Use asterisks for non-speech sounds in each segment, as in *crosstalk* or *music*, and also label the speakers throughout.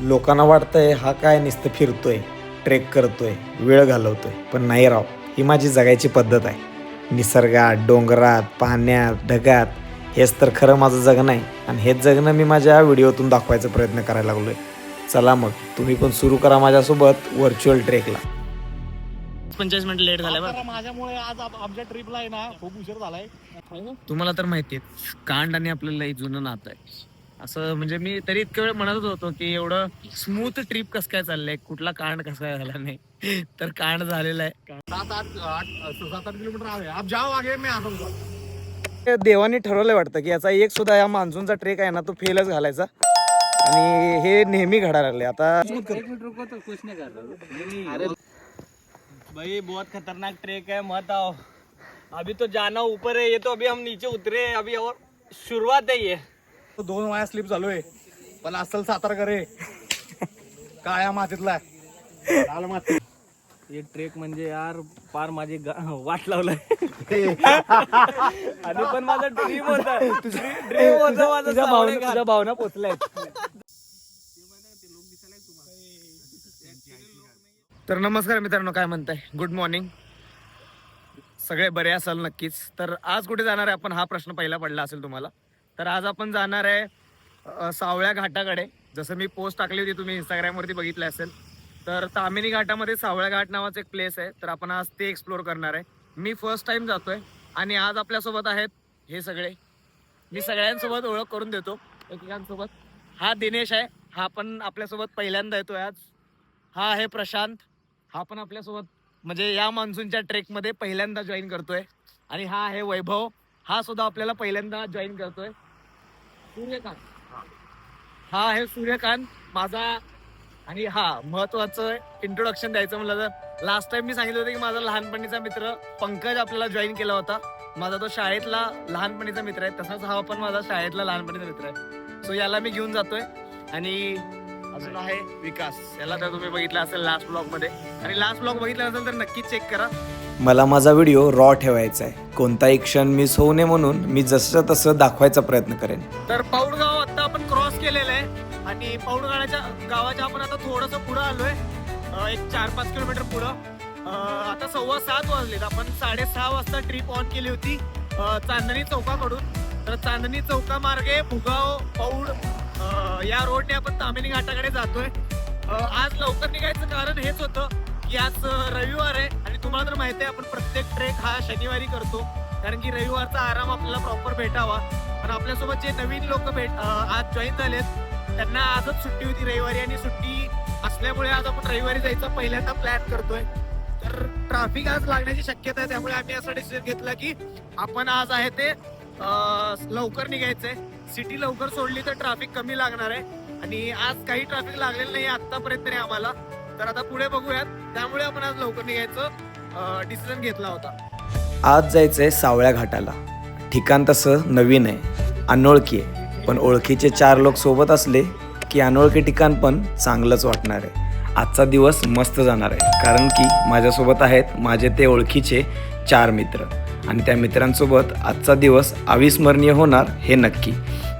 Speaker 1: लोकांना वाटतंय हा काय नुसतं फिरतोय ट्रेक करतोय वेळ घालवतोय. पण नाही राव ही माझी जगायची पद्धत आहे. निसर्गात डोंगरात पाण्यात ढगात हेच तर खरं माझं जगणं आहे. आणि हेच जगणं मी माझ्या व्हिडिओतून दाखवायचा प्रयत्न करायला लागलोय. चला मग तुम्ही पण सुरू करा माझ्यासोबत व्हर्च्युअल ट्रेकला
Speaker 2: पंचेचाळीस मिनिट लेट
Speaker 3: माझ्यामुळे आज आप- आमच्या ट्रिपला आहे ना खूप उशीर झालाय.
Speaker 2: तुम्हाला तर माहितीये कांड आणि आपल्याला जुनं नातं आहे. असं म्हणजे मी तरी इतक्या वेळ म्हणत होतो की एवढं स्मूथ ट्रिप कसं काय चाललंय? कुठला कांड कसा काय झाला नाही? तर कांड झालेला आहे.
Speaker 3: सात आठ आठ सात आठ किलोमीटर आहे. आप जाओ आगे मैं आता हूँ.
Speaker 1: देवाने ठरवलंय वाटतं की याचा एक सुद्धा या मान्सूनचा ट्रेक आहे ना तो फेलच घालायचा. आणि हे नेहमी घडायला लागले. आता
Speaker 2: भाई बहुत खतरनाक ट्रेक है मत आओ. अभी तो जाना ऊपर है. ये तो अभी हम नीचे उतरे अभी और शुरुआत है ये.
Speaker 3: तो दोन वाया स्लिप झालोय. पण असल सातारा रे काळ्या मातीतला. आहे. लाल माती.
Speaker 2: ये ट्रेक म्हणजे यार पार माझी गा- वाट लावलाय. आणि पण माझा ड्रीम होता. ड्रीम होता माझा
Speaker 1: तुझ्या भावना. तुझ्या भावना पोचल्यात तर नमस्कार मित्रांनो काय म्हणताय? गुड मॉर्निंग सगळे बरे असाल नक्कीच. तर आज कुठे जाणार आहे? आपण हा प्रश्न पहिला पडला असेल तुम्हाला. तर आज आपण जाणार आहे सावळ्या घाटाकडे. जसं मी पोस्ट टाकली होती तुम्ही इंस्टाग्रामवरती बघितले असेल. तर तामिनी घाटामध्ये सावळ्या घाट नावाचं एक प्लेस आहे. तर आपण आज ते एक्सप्लोर करणार आहे. मी फर्स्ट टाइम जातोय आणि आज आपल्यासोबत आहेत हे सगळे. मी सगळ्यांसोबत ओळख करून देतो. एकेकांसोबत. हा दिनेश आहे. हा पण आपल्यासोबत पहिल्यांदा येतोय आज. हा आहे प्रशांत. हा पण आपल्यासोबत म्हणजे या मान्सूनच्या ट्रेकमध्ये पहिल्यांदा जॉईन करतोय. आणि हा आहे वैभव. हा सुद्धा आपल्याला पहिल्यांदा जॉईन करतोय. सूर्यकांत. हा आहे सूर्यकांत माझा आणि हा महत्वाचं इंट्रोडक्शन द्यायचं म्हणलं तर लास्ट टाइम मी सांगितलं होतं की माझा लहानपणीचा मित्र पंकज आपल्याला जॉईन केला होता. माझा तो शाळेतला लहानपणीचा मित्र आहे. तसाच हा पण माझा शाळेतला लहानपणीचा मित्र आहे. सो याला मी घेऊन जातोय. आणि अजून आहे विकास. याला तर तुम्ही बघितलं असेल लास्ट ब्लॉगमध्ये. आणि लास्ट ब्लॉग बघितला असेल तर नक्की चेक करा. मला माझा व्हिडिओ रॉ ठेवायचा आहे. कोणताही क्षण मिस होऊ नये म्हणून मी जसं तसं दाखवायचा प्रयत्न करेन. तर पौडगाव आता आपण क्रॉस केलेलं आहे आणि पौडगावच्या गावाच्या आपण आता थोडस पुढं आलोय. अं, एक चार पाच किलोमीटर पुढं. अं, आता सव्वा सात वाजलेत. आपण साडेसहा वाजता ट्रिप ऑन केली होती अं, चांदणी चौकाकडून. तर चांदणी चौका मार्गे भुगाव पौड अं, या रोडने आपण तामिनी घाटाकडे जातोय. अं, आज लवकर निघायचं कारण हेच होतं. की आज रविवार आहे आणि तुम्हाला तर माहिती आहे आपण प्रत्येक ट्रेक हा शनिवारी करतो. कारण की रविवारचा आराम आपल्याला प्रॉपर भेटावा. पण आपल्यासोबत जे नवीन लोक भेट आज जॉईन झालेत त्यांना आजच सुट्टी होती रविवारी आणि सुट्टी असल्यामुळे आज आपण रविवारी जायचा पहिल्यांदा प्लॅन करतोय. तर ट्रॅफिक आज लागण्याची शक्यता आहे त्यामुळे आम्ही असा डिसिजन घेतला की आपण आज आहे ते लवकर निघायचंय. सिटी लवकर सोडली तर ट्रॅफिक कमी लागणार आहे. आणि आज काही ट्रॅफिक लागलेलं नाही आतापर्यंत तरी आम्हाला. तर आता पुढे बघूयात. त्यामुळे आपण आज लवकर निघायचं डिसिजन घेतला होता. आज जायचंय सावळ्या घाटाला. ठिकाण तसं नवीन आहे अनोळखी आहे. पण ओळखीचे चार लोक सोबत असले की अनोळखी ठिकाण पण चांगलंच वाटणार आहे. आजचा दिवस मस्त जाणार आहे. कारण की माझ्यासोबत आहेत माझे ते ओळखीचे चार मित्र. आणि त्या मित्रांसोबत आजचा दिवस अविस्मरणीय होणार हे नक्की.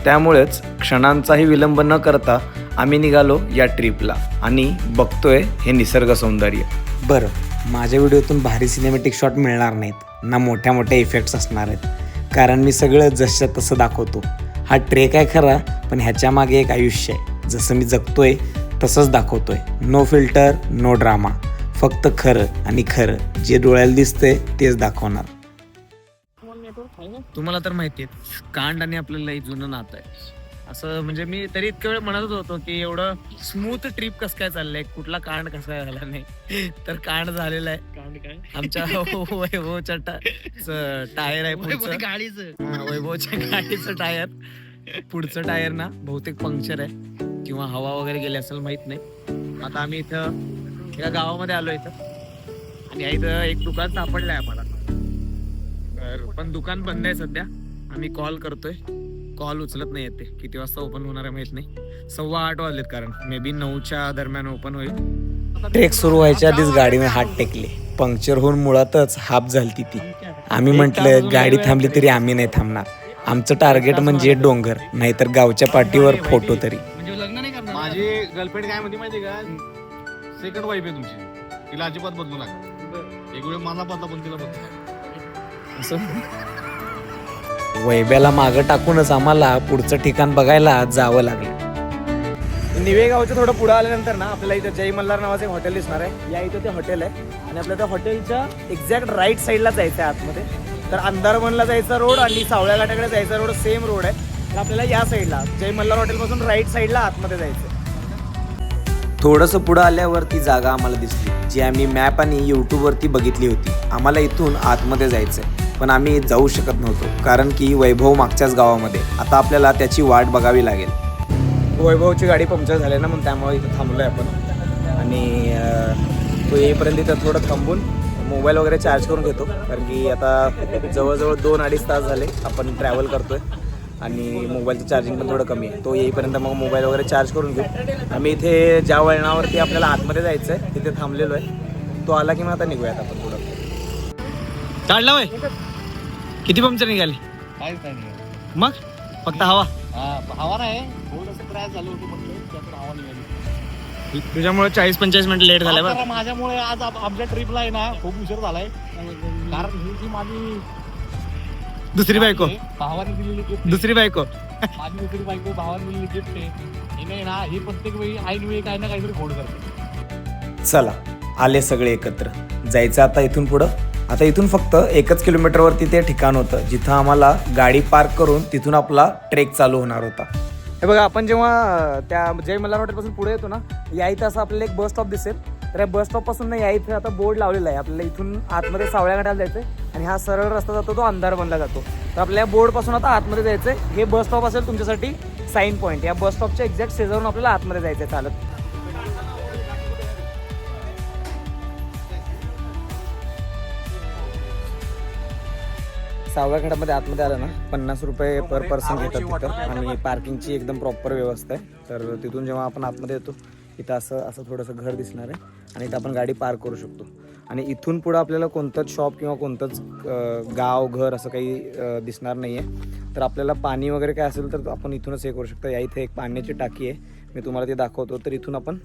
Speaker 1: त्यामुळेच क्षणांचाही विलंब न करता आम्ही निघालो या ट्रिपला आणि बघतोय हे निसर्ग सौंदर्य. बरं माझ्या व्हिडिओतून भारी सिनेमॅटिक शॉट मिळणार नाहीत ना मोठ्या मोठ्या इफेक्ट्स असणार आहेत. कारण मी सगळं जसं तसं दाखवतो. हा ट्रेक आहे खरा पण ह्याच्या मागे एक आयुष्य आहे. जसं मी जगतोय तसंच दाखवतोय. नो फिल्टर नो ड्रामा फक्त खरं आणि खरं. जे डोळ्याला दिसतंय तेच दाखवणार. तुम्हाला तर माहिती आहे कांड आणि आपल्याला जुनं नातं आहे. असं म्हणजे मी तरी इतक्या वेळ म्हणत होतो की एवढं स्मूथ ट्रिप कसं काय चाललंय कुठला कांड कसा काय झाला नाही. तर कांड झालेला आहे. आमच्या *laughs* वैभवच्या टायर आहे हा, वैभवच्या गाडीचं टायर. पुढचं टायर ना बहुतेक पंक्चर आहे. किंवा हवा वगैरे गेली असेल माहीत नाही. आता आम्ही इथं एका गावामध्ये आलो इथं. आणि इथं एक दुकान सापडलंय आम्हाला. तर पण दुकान बंद आहे सध्या. आम्ही कॉल करतोय. कॉल उचलत नाही येते किती वाजता ओपन होणार आहे माहीत नाही. सव्वा आठ वाजलेत कारण. मे बी नऊच्या दरम्यान ओपन होईल. ट्रेक सुरू व्हायच्या आधीच गाडीने हात टेकले. पंक्चर होऊन मुळातच हाफ झालती ती. आम्ही म्हटलं गाडी थांबली तरी आम्ही नाही थांबणार. आमचं टार्गेट म्हणजे डोंगर. नाहीतर गावच्या पाठीवर फोटो तरी.
Speaker 2: म्हणजे लग्न नाही करणार.
Speaker 3: माझी गर्लफ्रेंड काय म्हणते माहिती का? सेकंड वाईफ आहे तुमची. तिला अजिबात बदलू नका. एक वेळ मला बदला पण तिला बदला
Speaker 2: वैब्याला मागं टाकूनच आम्हाला पुढचं ठिकाण बघायला जावं लागलं.
Speaker 1: निवे गावचं थोडं पुढे आल्यानंतर ना आपल्याला इथं जय मल्हार नावाचं एक हॉटेल दिसणार आहे. या इथं ते हॉटेल आहे. आणि आपल्या त्या हॉटेलच्या एक्झॅक्ट राईट साईडला जायचं आहे आतमध्ये. तर अंधारवनला जायचा रोड आणि सावळ्या घाटाकडे जायचा रोड सेम रोड आहे. तर आपल्याला या साईडला जय मल्हार हॉटेलपासून राईट साईडला आतमध्ये जायचं आहे.
Speaker 2: थोडंसं पुढं आल्यावर ती जागा आम्हाला दिसली. जी आम्ही मॅप आणि यूट्यूबवरती बघितली होती. आम्हाला इथून आतमध्ये जायचं पण आम्ही जाऊ शकत नव्हतो कारण की वैभव मागच्याच गावामध्ये. आता आपल्याला त्याची वाट बघावी लागेल.
Speaker 1: वैभवची गाडी पंक्चर झाली ना मग त्यामुळे इथं थांबलो आहे आपण. आणि तो येईपर्यंत इथं थोडं थांबून मोबाईल वगैरे चार्ज करून घेतो कारण की आता जवळजवळ दोन अडीच तास झाले आपण ट्रॅव्हल करतोय. आणि मोबाईलचं चार्जिंग पण थोडं कमी आहे. तो येईपर्यंत मग मोबाईल वगैरे चार्ज करून घेऊ. आम्ही इथे ज्या वळणावरती आपल्याला आतमध्ये जायचं आहे तिथे थांबलेलो आहे. तो आला की मग आता निघूयात आपण पुढं.
Speaker 2: काढला किती पंक्चर निघाले?
Speaker 3: काहीच नाही
Speaker 2: मग? फक्त हवा.
Speaker 3: हा हवा नाही. थोडंसं त्रास झालं होतं म्हटलं त्यातून हवा निघाली.
Speaker 2: तुझ्यामुळे चाळीस पंचेचाळीस मिनिट लेट झाले
Speaker 3: जरा माझ्यामुळे आज आप- आमच्या ट्रिपला आहे ना खूप उशीर झालाय. कारण ही जी माझी
Speaker 2: दुसरी बायको.
Speaker 3: भावाने दिलेली गिफ्ट
Speaker 2: दुसरी बायको.
Speaker 3: माझी दुसरी बायको भावाने दिलेली गिफ्ट आहे. हिने ना ही प्रत्येक वेळी ऐन वेळी काही ना काहीतरी खोड करते.
Speaker 2: चला आले सगळे एकत्र. जायचं आता इथून पुढं? आता इथून फक्त एकच किलोमीटरवरती ते ठिकाण होतं जिथं आम्हाला गाडी पार्क करून तिथून आपला ट्रेक चालू होणार होता.
Speaker 1: हे बघा आपण जेव्हा त्या जय मल्हार हॉटेलपासून पुढे येतो ना या इथं असं आपल्याला एक बस स्टॉप दिसेल. तर या बस स्टॉपपासून ना या इथे आता बोर्ड लावलेला आहे. आपल्याला इथून आतमध्ये सावळ्या घाटाला जायचं आणि हा सरळ रस्ता जातो तो अंधार बनला जातो. तर आपल्या बोर्डपासून आता आतमध्ये जायचं आहे हे बस स्टॉप असेल तुमच्यासाठी साईन पॉईंट या बस स्टॉपच्या एक्झॅक्ट शेजारून आपल्याला आतमध्ये जायचं आहे चालत. सहाव्या घाटामध्ये आतमध्ये आलं ना पन्नास रुपये पर पर्सन घेतात तिथं. आणि पार्किंगची एकदम प्रॉपर व्यवस्था आहे. तर तिथून जेव्हा आपण आतमध्ये येतो इथं असं असं थोडंसं घर दिसणार आहे. आणि इथं आपण गाडी पार्क करू शकतो. आणि इथून पुढं आपल्याला कोणतंच शॉप किंवा कोणतंच गाव घर असं काही दिसणार नाही आहे तर आपल्याला पाणी वगैरे काय असेल तर आपण इथूनच हे करू शकता. या इथे एक पाण्याची टाकी आहे. मी तुम्हाला ते दाखवतो. तर इथून आपण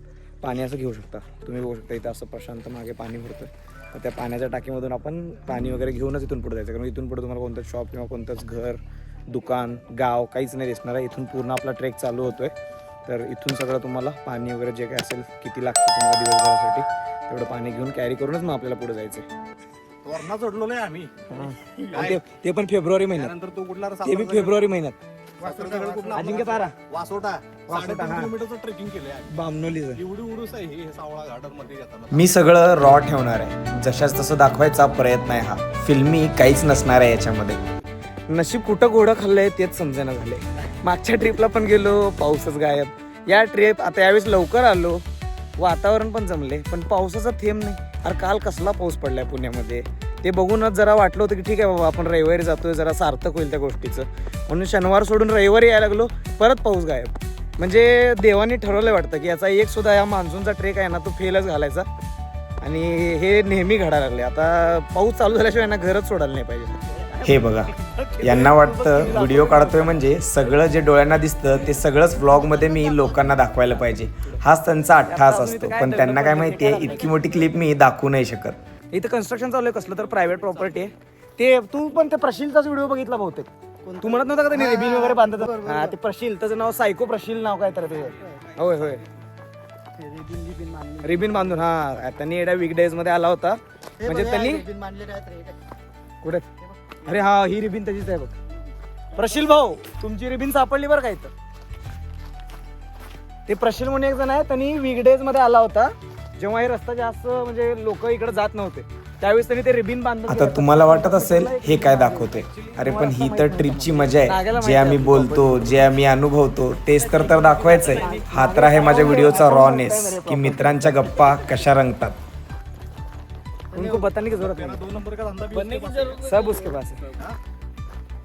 Speaker 1: पाणी असं घेऊ शकता. तुम्ही बघू शकता इथं असं प्रशांत मागे पाणी भरतं तर त्या पाण्याच्या टाकीमधून आपण पाणी वगैरे घेऊनच इथून पुढे जायचं. कारण इथून पुढे तुम्हाला कोणतंच शॉप किंवा कोणतंच घर दुकान गाव काहीच नाही दिसणार आहे. इथून पूर्ण आपला ट्रेक चालू होतोय. तर इथून सगळं तुम्हाला पाणी वगैरे जे काय असेल किती लागतं तुम्हाला दिवसभरासाठी तेवढं पाणी घेऊन कॅरी करूनच मग आपल्याला पुढे जायचं
Speaker 3: वरणा चढलो नाही आम्ही.
Speaker 1: ते ते पण फेब्रुवारी महिन्यात.
Speaker 3: त्यानंतर तो कुठला
Speaker 1: ते बी फेब्रुवारी महिन्यात. अजिंक्य तारा
Speaker 3: वासोटा. किलोमीटरचं ट्रेकिंग
Speaker 1: बामनोलीचं
Speaker 3: एवढी उडूस आहे हे सावळा गार्डनमध्ये जाताना
Speaker 2: मी सगळं रॉ ठेवणार आहे. जशाच तसं दाखवायचा प्रयत्न आहे हा. फिल्मी काहीच नसणार आहे याच्यामध्ये.
Speaker 1: नशीब कुठं घोडं खाल्लंय तेच समजेना झाले मागच्या ट्रिपला पण गेलो पाऊसच गायब. या ट्रिप आता यावेळेस लवकर आलो. वातावरण पण जमले पण पावसाचा थेंब नाही. अरे काल कसला पाऊस पडलाय पुण्यामध्ये. ते बघूनच जरा वाटलं होतं की ठीक आहे बाबा आपण रविवारी जातोय जरा सार्थक होईल त्या गोष्टीचं. म्हणून शनिवार सोडून रविवारी यायला लागलो परत पाऊस गायब. म्हणजे देवानी ठरवलं वाटतं की याचा एक सुद्धा या मान्सूनचा ट्रेक आहे ना तो फेलच घालायचा. आणि हे नेहमी घडायला लागले. आता पाऊस चालू झाल्याशिवाय ना घरच सोडायला नाही पाहिजे.
Speaker 2: हे बघा यांना वाटतं व्हिडिओ काढतोय म्हणजे सगळं जे डोळ्यांना दिसतं ते सगळंच व्लॉगमध्ये मी लोकांना दाखवायला पाहिजे. हाच त्यांचा अट्ठास असतो. पण त्यांना काय माहितीये इतकी मोठी क्लिप मी दाखवू नाही शकत.
Speaker 1: इथं कन्स्ट्रक्शन चालू आहे कसलं तर प्रायव्हेट प्रॉपर्टी आहे. ते तू पण ते प्रशीलचाच व्हिडिओ बघितला बहुतेक. तू म्हणत नव्हता का त्यांनी रिबिन वगैरे बांधत हा ते प्रशील त्याचं नाव सायको प्रशील नाव काय तर ते. होय होय रिबिन बांधून हा. त्यांनी एड्या वीक डेजमध्ये आला होता. म्हणजे त्यांनी कुठे? अरे हा ही रिबिन त्याचीच आहे बघ. प्रशील भाऊ तुमची रिबिन सापडली बरं का इथं? ते प्रशील म्हणून एक जण आहे त्यांनी वीकडेजमध्ये आला होता. जेव्हा हे रस्ता जास्त म्हणजे लोक इकडे जात नव्हते. त्यावेळेस त्यांनी ते रिबिन बांधून
Speaker 2: आता तुम्हाला वाटत असेल हे काय दाखवतोय अरे पण ही तर ट्रिपची मजा आहे. जे आम्ही बोलतो जे आम्ही अनुभवतो तेच तर तर दाखवायचंय. हा तर आहे माझ्या व्हिडिओचा रॉनेस की मित्रांच्या गप्पा कशा रंगतात.
Speaker 1: उनको बताने की जरूरत
Speaker 3: दो
Speaker 1: नहीं
Speaker 3: नंबर का धंधा।
Speaker 1: सब उसके पास है?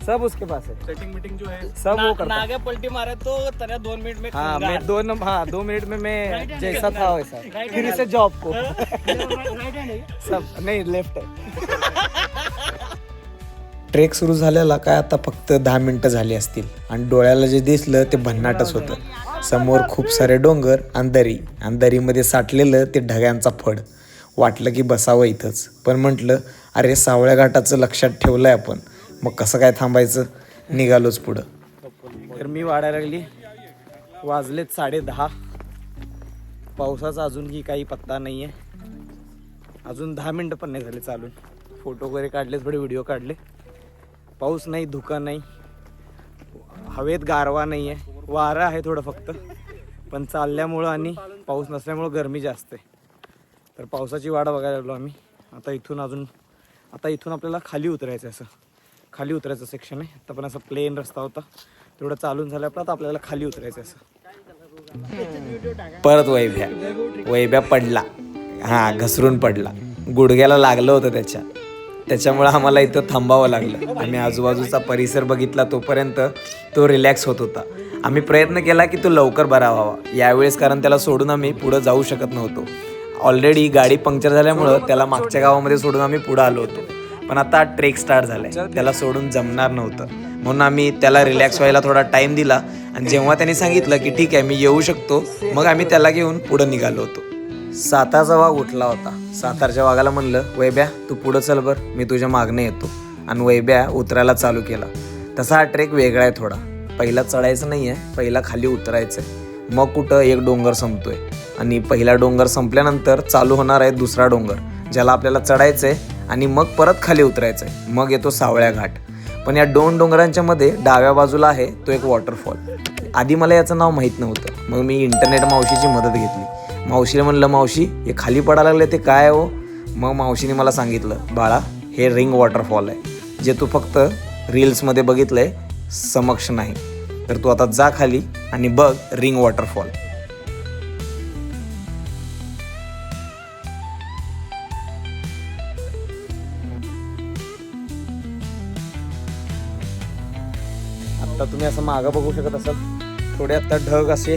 Speaker 1: सब उसके पास है।
Speaker 3: सेटिंग मीटिंग जो है।
Speaker 1: सब वो करता है।
Speaker 4: नागा पलटी मारे तो तने दोन मिनट में
Speaker 1: हाँ मैं दो नंबर हाँ दो मिनट में मैं जैसा था वैसा। फिर से जॉब को। *laughs* सब नहीं लेफ्ट है। *laughs*
Speaker 2: ट्रेक सुरू झालेला काय आता फक्त दहा मिनिटं झाली असतील. आणि डोळ्याला जे दिसलं ते भन्नाटच होतं. समोर खूप सारे डोंगर आणि दरी आणि दरीमध्ये साठलेलं ते ढगांचा फड. वाटलं की बसावं इथंच. पण म्हटलं अरे सावळ्या घाटाचं लक्षात ठेवलंय आपण. मग कसं काय थांबायचं? निघालोच पुढं.
Speaker 1: तर मी वाढायला लागली. वाजलेत साडे दहा. पावसाचा अजूनही काही पत्ता नाही आहे अजून दहा मिनटं पण नाही झाले चालून. फोटो वगैरे काढले थोडे व्हिडिओ काढले. पाऊस नाही धुका नाही. हवेत गारवा नाही आहे वारं आहे थोडं फक्त. पण चालल्यामुळं आणि पाऊस नसल्यामुळं गरमी जास्त आहे. तर पावसाची वाढ बघायला लागलो आम्ही. आता इथून अजून आता इथून आपल्याला खाली उतरायचं आहे असं. खाली उतरायचं सेक्शन आहे. आता पण असं प्लेन रस्ता होता. तेवढं चालून झालं आता आपल्याला खाली उतरायचं असं.
Speaker 2: परत वैभ्या. वैभ्या पडला. हा घसरून पडला. गुडघ्याला लागलं होतं त्याच्या. त्याच्यामुळं आम्हाला इथं थांबावं लागलं. आम्ही आजूबाजूचा परिसर बघितला तोपर्यंत तो रिलॅक्स होत होता. आम्ही प्रयत्न केला की तो लवकर बरा व्हावा. यावेळेस कारण त्याला सोडून आम्ही पुढं जाऊ शकत नव्हतो. ऑलरेडी गाडी पंक्चर झाल्यामुळं त्याला मागच्या गावामध्ये सोडून आम्ही पुढं आलो होतो. पण आता ट्रेक स्टार्ट झालाय. त्याला सोडून जमणार नव्हतं. म्हणून आम्ही त्याला रिलॅक्स व्हायला थोडा टाइम दिला. आणि जेव्हा त्यांनी सांगितलं की ठीक आहे मी येऊ शकतो मग आम्ही त्याला घेऊन पुढं निघालो होतो. सातारचा वाघ उठला होता. सातारच्या वाघाला म्हणलं वैब्या तू पुढं चल बर मी तुझ्या मागणे येतो. आणि वैब्या उतरायला चालू केला. तसा हा ट्रेक वेगळा आहे थोडा. पहिला चढायचं नाही आहे पहिला खाली उतरायचं आहे मग कुठं एक डोंगर संपतोय. आणि पहिला डोंगर संपल्यानंतर चालू होणार आहे दुसरा डोंगर ज्याला आपल्याला चढायचं आहे आणि मग परत खाली उतरायचं आहे मग येतो सावळ्या घाट. पण या दोन डोंगरांच्या मध्ये डाव्या बाजूला आहे तो एक वॉटरफॉल आधी मला याचं नाव माहीत नव्हतं. मग मी इंटरनेट मावशीची मदत घेतली. मावशीला म्हणलं मावशी हे खाली पडायला लागले ते काय हो? मग मावशीने मला सांगितलं बाळा हे रिंग वॉटरफॉल आहे. जे तू फक्त रील्समध्ये बघितलंय समक्ष नाही. तर तू आता जा खाली आणि बघ रिंग वॉटरफॉल
Speaker 1: आता तुम्ही असं मागं बघू शकत असाल. थोडे आत्ता ढग असे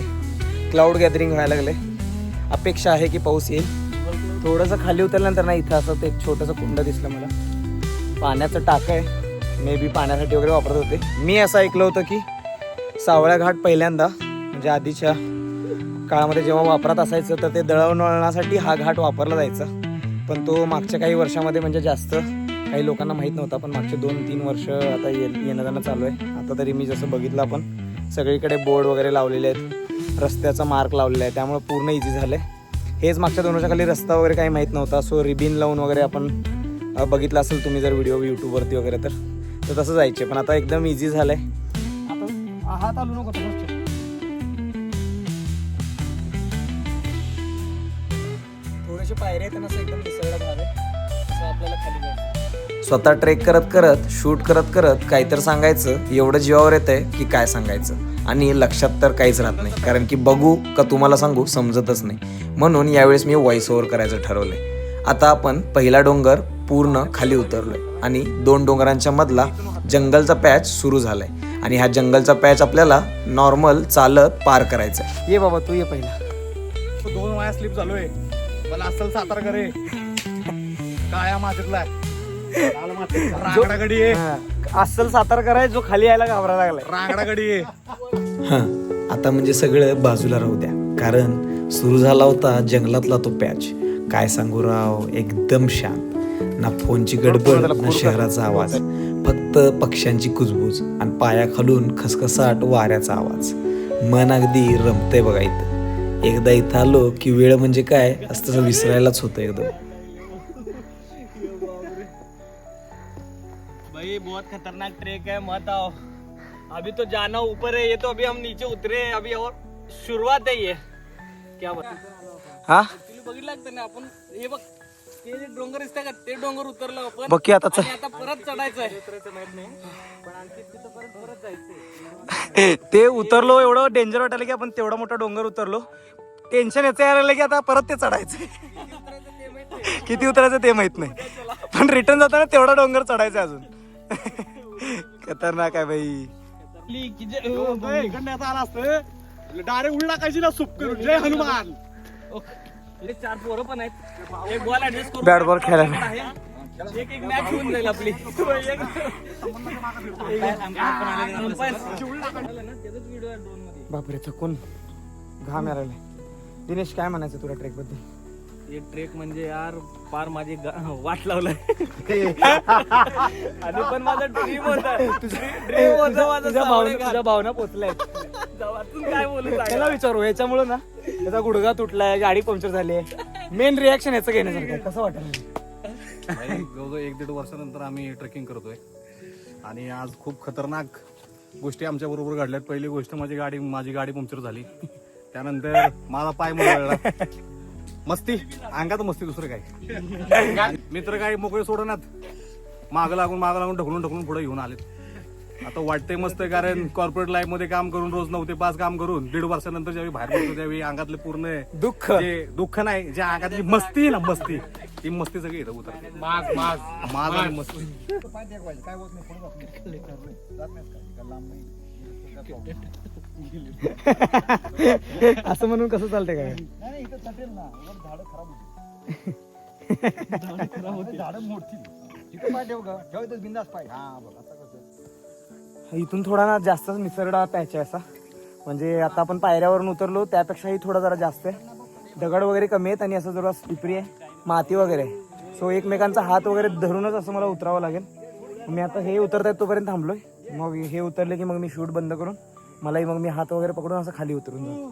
Speaker 1: क्लाउड गॅदरिंग व्हायला लागले. अपेक्षा आहे की पाऊस येईल. थोडंसं खाली उतरल्यानंतर ना इथं असं ते एक छोटंसं कुंड दिसलं मला. पाण्याचं टाकं आहे. मे बी पाण्यासाठी वगैरे वापरत होते. मी असं ऐकलं होतं की सावळ्या घाट पहिल्यांदा म्हणजे आधीच्या काळामध्ये जेव्हा वापरात असायचं तर ते दळणवळणासाठी हा घाट वापरला जायचा. पण तो मागच्या काही वर्षामध्ये म्हणजे जास्त काही लोकांना माहीत नव्हता पण मागचे दोन तीन वर्ष आता ये येणं जाणं चालू आहे. आता तरी मी जसं बघितलं आपण सगळीकडे बोर्ड वगैरे लावलेले आहेत रस्त्याचा मार्क लावलेला आहे त्यामुळे पूर्ण इझी झालं आहे हेच मागच्या दोन वर्षाखाली रस्ता वगैरे काही माहीत नव्हता सो रिबिन लावून वगैरे आपण बघितला बघितलं असेल तुम्ही जर व्हिडिओ यूट्यूबवरती वगैरे तर. तर तसं जायचे पण आता एकदम इझी झालं आहे आता आलो नको
Speaker 2: स्वतः ट्रेक करत करत शूट करत करत काहीतरी सांगायचं एवढं जीवावर येत आहे की काय सांगायचं? आणि लक्षात तर काहीच राहत नाही. कारण की बघू का तुम्हाला सांगू समजतच नाही. म्हणून यावेळेस मी व्हॉइस ओव्हर करायचं ठरवलंय. आता आपण पहिला डोंगर पूर्ण खाली उतरलोय. आणि दोन डोंगरांच्या मधला जंगलचा पॅच सुरू झालाय. आणि हा जंगलचा पॅच आपल्याला नॉर्मल चालत पार करायचा आहे
Speaker 1: ये बाबा तू ये पहिला.
Speaker 3: दोन वाया स्लिप झालोय. मला असल सातारा करे काळ्या मातीतला रांगडा गडी. आहे.
Speaker 1: अस्सल सातारकर आहे जो खाली यायला घाबरा लागलाय.
Speaker 3: रांगडा गडी. आहे
Speaker 2: हां. आता म्हणजे सगळं बाजूला राहू द्या. कारण सुरू झाला होता जंगलातला तो पॅच. काय सांगू राव एकदम शांत. ना फोनची गडबड ना शहराचा आवाज. फक्त पक्ष्यांची कुजबूज आणि पायाखालून खसखसाट वाऱ्याचा आवाज. मन अगदी रमतंय बघा इथं. एकदा इथं आलो की वेळ म्हणजे काय? असं तसं विसरायलाच होतं एकदम.
Speaker 4: बहुत खतरनाक ट्रेक है मत आओ। अभी तो जाना ऊपर है ये तो अभी हम नीचे उतरे हैं अभी और शुरुआत है ये। क्या बता
Speaker 1: हा?
Speaker 4: तुला बघितलं लागतं ना आपण हे बघ ते जे डोंगर दिसतं का ते डोंगर उतरलो आपण.
Speaker 1: बघ की आता.
Speaker 4: आणि आता परत चढायचं आहे *laughs* उतरायचं माहीत नाही पण आणखी तिथं परत परत
Speaker 1: ते उतरलो एवढं डेंजर वाटायला की आपण तेवढा मोठा डोंगर उतरलो. टेन्शन याचं यायला लागलं की आता परत ते चढायचं *laughs* किती उतरायचं ते माहीत नाही. पण रिटर्न जाताना तेवढा डोंगर चढायचं अजून. *laughs* खतरनाक आहे बाई.
Speaker 3: इकडनं आला असतं. डायरेक्ट उलटा टाकायची ना सुप करून. जय हनुमान.
Speaker 4: चार पोरं पण आहेत. एक बॉल ऍडजस्ट करून
Speaker 1: बॅट बॉल खेळायला.
Speaker 4: आहे एक एक मॅच होऊन जाईल आपली.
Speaker 1: बापरे थकून घाम यायला दिनेश काय म्हणायचं तुला ट्रेकबद्दल?
Speaker 4: हे ट्रेक म्हणजे यार फार माझी वाट लावलंय. आणि पण माझा ड्रीम होता. ड्रीम होता माझा
Speaker 1: भावना. तुझ्या भावना पोचलाय
Speaker 4: काय बोलू
Speaker 1: त्याला विचारू याच्यामुळं ना त्याचा गुडघा तुटलाय गाडी पंक्चर झाली मेन रिॲक्शन याचं घेण्यासारखं. कसं वाटलं?
Speaker 3: भाई, जवळजवळ एक दीड वर्षानंतर आम्ही ट्रेकिंग करतोय. आणि आज खूप खतरनाक गोष्टी आमच्या बरोबर घडल्यात. पहिली गोष्ट माझी गाडी माझी गाडी पंक्चर झाली. त्यानंतर माझा पाय मोकळला मस्ती. अंगात मस्ती दुसरं काय? *laughs* मित्र काय मोकळे सोडणार माग लागून माग लागून ढकलून ढकलून पुढे घेऊन आले आता वाटतंय मस्त कारण कॉर्पोरेट लाईफमध्ये काम करून रोज नऊ ते पाच काम करून दीड वर्षानंतर ज्यावेळी बाहेर पडतो त्यावेळी अंगातले पूर्ण
Speaker 1: दुःख.
Speaker 3: जे दुःख नाही जे अंगातली मस्ती आहे ना मस्ती ती मस्ती सगळी इथं उतर माज माज माज आणि मस्ती. *laughs* *laughs*
Speaker 1: असं म्हणून कसं चालतंय काय? *laughs* इथून थोडा ना जास्तच निसरडा पॅच आहे असा. म्हणजे आता आपण पायऱ्यावरून उतरलो त्यापेक्षाही थोडा जरा जास्त आहे. दगड वगैरे कमी आहेत आणि असं जरा स्लिपरी आहे माती वगैरे. सो एकमेकांचा हात वगैरे धरूनच असं मला उतरावं लागेल. मी आता हे उतरत आहेत तोपर्यंत थांबलोय. मग हे उतरले की मग मी शूट बंद करून मलाही मग मी हात वगैरे पकडून असं खाली उतरून जाऊ.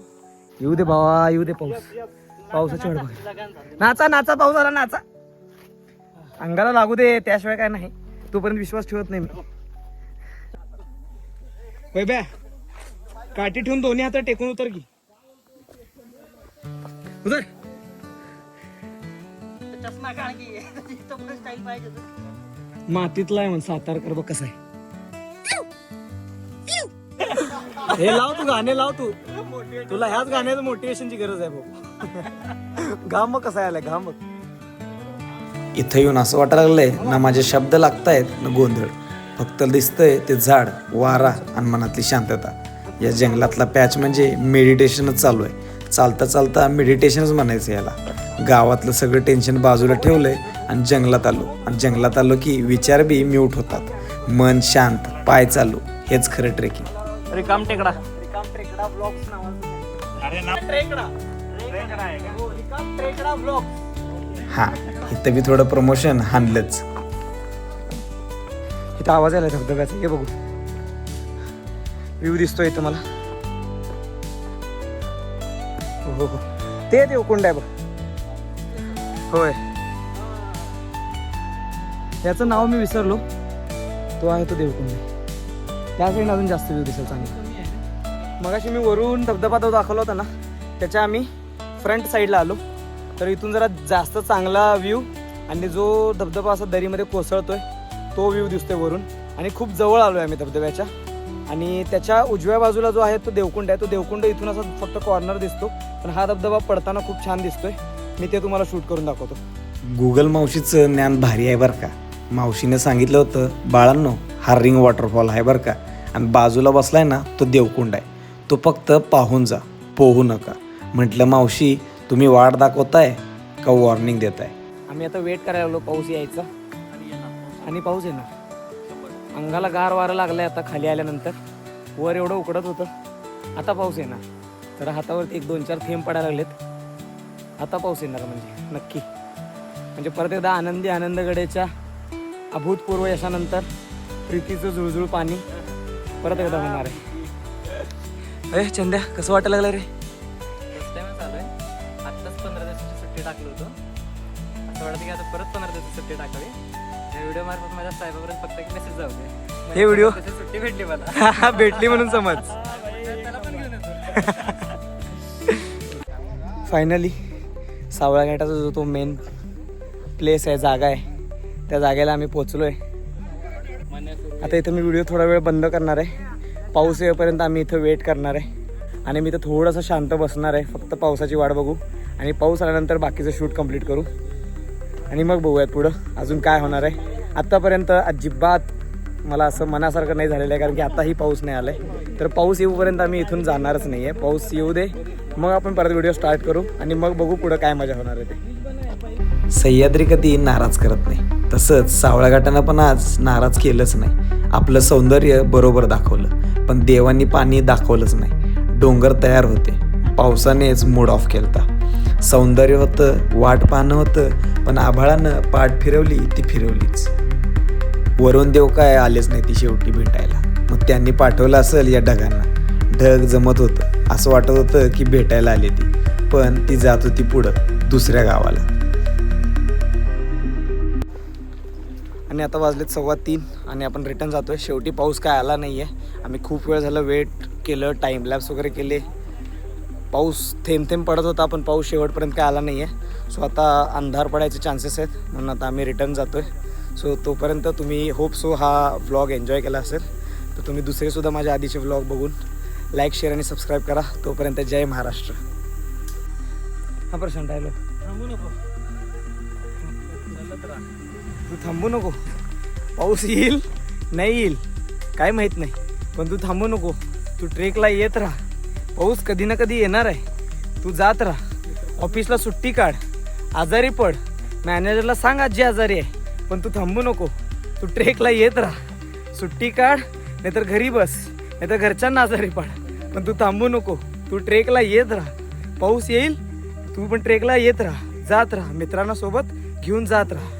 Speaker 1: येऊ दे भावा येऊ दे पाऊस. पावसाची वाट बघ नाचा नाचा पाऊस आला नाचा. अंगाला लागू दे त्याशिवाय काय नाही. तोपर्यंत विश्वास ठेवत नाही मी. वैब्या काठी ठेवून दोन्ही हात टेकून उतर की. उतर. *laughs* मातीतला आहे म्हण सातारकर बघ कसा आहे. हे लाव तू गाणे लाव तू. तुला ह्याच गाण्याचं मोटिवेशनची गरज आहे भाऊ. *laughs* घाम कसा आलाय घामक.
Speaker 2: इथं येऊन असं वाटायला लागलंय ना माझे शब्द लागतायत ना गोंधळ. फक्त दिसतंय ते झाड वारा आणि मनातली शांतता. या जंगलातला पॅच म्हणजे मेडिटेशनच चालू आहे. चालता चालता मेडिटेशनच म्हणायचं याला. गावातलं सगळं टेन्शन बाजूला ठेवलंय आणि जंगलात आलो. आणि जंगलात आलो की विचार बी म्यूट होतात. मन शांत पाय चालू. हेच खरं ट्रेकिंग
Speaker 4: रिकाम टेकडा.
Speaker 1: रिकाम ट्रेकडा ब्लॉग्स नावाचं ट्रेकडा हो, रिकाम ट्रेकडा ब्लॉग
Speaker 2: हां इथं बी थोडं प्रमोशन हाणलंच.
Speaker 1: इथं आवाज आला धबधब्याचा हे बघू. व्ह्यू दिसतोय इथं मला. हो हो. हो ते देवकुंड आहे बघ. होय. याचं नाव मी विसरलो. तो आहे तो देवकुंड. त्या साईडनं अजून जास्त व्ह्यू दिसेल चांगला. मगाशी मी वरून धबधबा तो दाखवला होता ना त्याच्या आम्ही फ्रंट साईडला आलो. तर इथून जरा जास्त चांगला व्ह्यू आणि जो धबधबा असा दरीमध्ये कोसळतोय तो व्ह्यू दिसतोय वरून. आणि खूप जवळ आलोय आम्ही धबधब्याच्या. आणि त्याच्या उजव्या बाजूला जो आहे तो देवकुंड आहे. तो देवकुंड इथून असा फक्त कॉर्नर दिसतो. पण हा धबधबा पडताना खूप छान दिसतोय. मी ते तुम्हाला शूट करून दाखवतो.
Speaker 2: गुगल मावशीचं ज्ञान भारी आहे बरं का. मावशीने सांगितलं होतं बाळांनो हार्रिंग वॉटरफॉल आहे बरं का. आणि बाजूला बसलाय ना तो देवकुंड आहे. तो फक्त पाहून जा पोहू नका. म्हटलं मावशी तुम्ही वाट दाखवताय का वॉर्निंग देताय?
Speaker 1: आम्ही आता वेट करायला लागलो पाऊस यायचा. आणि पाऊस येणार. अंगाला गार वारं लागलंय आता खाली आल्यानंतर. वर एवढं उकडत होतं. आता पाऊस येणार. तर हातावरती एक दोन चार थेंब पडायला लागलेत. आता पाऊस येणार म्हणजे नक्की. म्हणजे परत एकदा आनंदी आनंदगडेच्या अभूतपूर्व यशानंतर प्रीतीचं जुळजुळ पाणी. परत एकदा होणार आहे. अरे चंद्या कसं वाटायला लागलं रे?
Speaker 4: फर्स्ट टाइमच आलोय. आत्ताच पंधरा दिवसाची सुट्टी टाकलो होतो. असं वाटतं की आता परत पंधरा दिवसाची सुट्टी टाकावी. या व्हिडिओ मार्फत माझ्या साहेबापर्यंत फक्त एक मेसेज जाऊ दे.
Speaker 1: हे व्हिडिओ
Speaker 4: सुट्टी भेटली मला. *laughs*
Speaker 1: भेटली म्हणून समज. *laughs* फायनली सावळा घाटाचा जो तो मेन प्लेस आहे जागा आहे त्या जागेला आम्ही पोचलो आहे आता इथं मी व्हिडिओ थोडा वेळ बंद करणार आहे. पाऊस येईपर्यंत आम्ही इथं वेट करणार आहे. आणि मी इथं थोडंसं शांत बसणार आहे. फक्त पावसाची वाट बघू. आणि पाऊस आल्यानंतर बाकीचं शूट कंप्लीट करू. आणि मग बघूयात पुढं. अजून काय होणार आहे. आत्तापर्यंत अजिबात मला असं मनासारखं नाही झालेलं आहे. कारण की आताही पाऊस नाही आला आहे तर पाऊस येऊपर्यंत आम्ही इथून जाणारच नाही आहे पाऊस येऊ दे. मग आपण परत व्हिडिओ स्टार्ट करू. आणि मग बघू पुढं काय मजा होणार आहे ते.
Speaker 2: सह्याद्री कधी नाराज करत नाही. तसंच सावळ्या घाटानं पण आज नाराज केलंच नाही. आपलं सौंदर्य बरोबर दाखवलं पण देवांनी पाणी दाखवलंच नाही. डोंगर तयार होते. पावसानेच मूड ऑफ केलता. सौंदर्य होतं वाट पाहणं होतं पण आभाळानं पाठ फिरवली ती फिरवलीच. वरून देव काय आलेच नाही ती शेवटी भेटायला. मग त्यांनी पाठवलं असेल या ढगांना. ढग जमत होतं. असं वाटत होतं की भेटायला आली ती. पण ती जात होती पुढं दुसऱ्या गावाला.
Speaker 1: आणि आता वाजलेत सव्वा तीन आणि आपण रिटर्न जातोय. शेवटी पाऊस काय आला नाही आहे आम्ही खूप वेळ झालं वेट केलं टाईम लॅब्स वगैरे केले. पाऊस थेंब थेंब पडत होता पण पाऊस शेवटपर्यंत काय आला नाही आहे सो आता अंधार पडायचे चान्सेस आहेत. म्हणून आता आम्ही रिटर्न जातोय. सो तोपर्यंत तुम्ही होप सो हा व्लॉग एन्जॉय केला असेल. तर तुम्ही दुसरेसुद्धा माझ्या आधीचे व्लॉग बघून लाईक शेअर आणि सबस्क्राईब करा. तोपर्यंत जय महाराष्ट्र. हा प्रश्न डायलॉग
Speaker 4: थांबू नको. *laughs*
Speaker 1: तू थांबू नको. पाऊस येईल नाही येईल काय माहीत नाही. पण तू थांबू नको. तू ट्रेकला येत राहा. पाऊस कधी ना कधी येणार आहे. तू जात राहा. ऑफिसला सुट्टी काढ. आजारी पड. मॅनेजरला सांग आजी आजारी आहे. पण तू थांबू नको. तू ट्रेकला येत राहा. सुट्टी काढ नाहीतर घरी बस. नाहीतर घरच्यांना आजारी पड. पण तू थांबू नको. तू ट्रेकला येत राहा. पाऊस येईल तू पण ट्रेकला येत राहा. जात राहा. मित्रांना सोबत घेऊन जात राहा.